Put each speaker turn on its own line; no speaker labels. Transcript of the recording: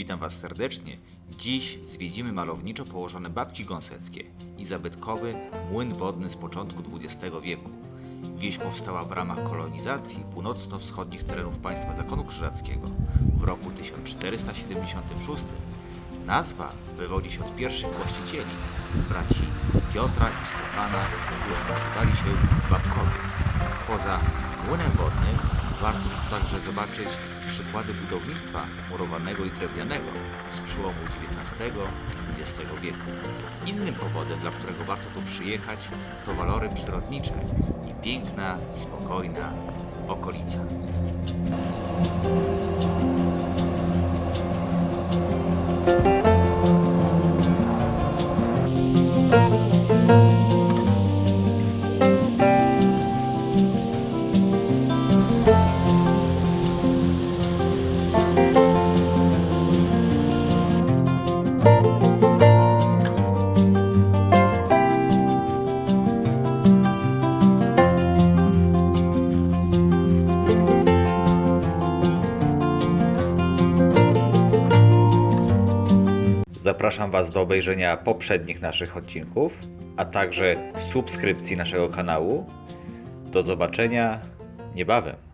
Witam Was serdecznie. Dziś zwiedzimy malowniczo położone Babki Gąseckie i zabytkowy młyn wodny z początku XX wieku. Wieś powstała w ramach kolonizacji północno-wschodnich terenów państwa Zakonu Krzyżackiego w roku 1476. Nazwa wywodzi się od pierwszych właścicieli, braci Piotra i Stefana, którzy nazywali się Babkowie. Poza młynem wodnym warto także zobaczyć przykłady budownictwa murowanego i drewnianego z przełomu XIX i XX wieku. Innym powodem, dla którego warto tu przyjechać, to walory przyrodnicze i piękna, spokojna okolica. Zapraszam Was do obejrzenia poprzednich naszych odcinków, a także subskrypcji naszego kanału. Do zobaczenia niebawem.